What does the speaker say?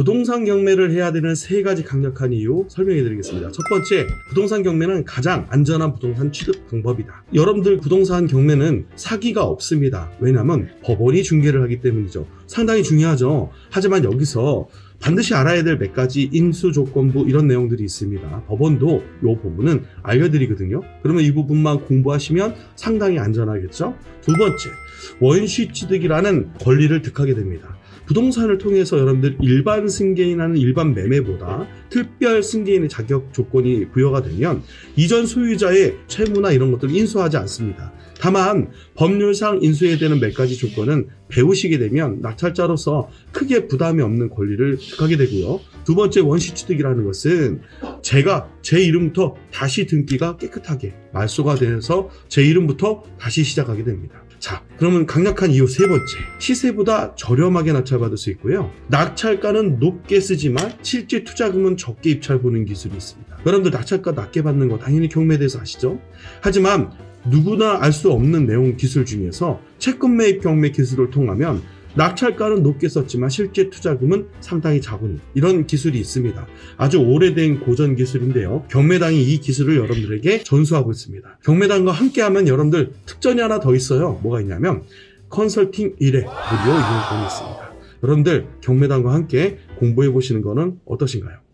부동산 경매를 해야 되는 세 가지 강력한 이유 설명해 드리겠습니다. 첫 번째, 부동산 경매는 가장 안전한 부동산 취득 방법이다. 여러분들 부동산 경매는 사기가 없습니다. 왜냐하면 법원이 중개를 하기 때문이죠. 상당히 중요하죠. 하지만 여기서 반드시 알아야 될 몇 가지 인수 조건부 이런 내용들이 있습니다. 법원도 이 부분은 알려드리거든요. 그러면 이 부분만 공부하시면 상당히 안전하겠죠. 두 번째, 원시 취득이라는 권리를 득하게 됩니다. 부동산을 통해서 여러분들 일반 승계인하는 일반 매매보다 특별 승계인의 자격 조건이 부여가 되면 이전 소유자의 채무나 이런 것들을 인수하지 않습니다. 다만 법률상 인수해야 되는 몇 가지 조건은 배우시게 되면 낙찰자로서 크게 부담이 없는 권리를 득하게 되고요. 두 번째 원시 취득이라는 것은 제가 제 이름부터 다시 등기가 깨끗하게 말소가 돼서 제 이름부터 다시 시작하게 됩니다. 자, 그러면 강력한 이유 세 번째. 시세보다 저렴하게 낙찰받을 수 있고요. 낙찰가는 높게 쓰지만 실제 투자금은 적게 입찰 보는 기술이 있습니다. 여러분들 낙찰가 낮게 받는 거 당연히 경매대에서 아시죠? 하지만 누구나 알 수 없는 내용 기술 중에서 채권 매입 경매 기술을 통하면 낙찰가는 높게 썼지만 실제 투자금은 상당히 작은 이런 기술이 있습니다. 아주 오래된 고전 기술인데요. 경매당이 이 기술을 여러분들에게 전수하고 있습니다. 경매당과 함께하면 여러분들 특전이 하나 더 있어요. 뭐가 있냐면 컨설팅 1회 무료 이용권이 있습니다. 여러분들 경매당과 함께 공부해 보시는 거는 어떠신가요?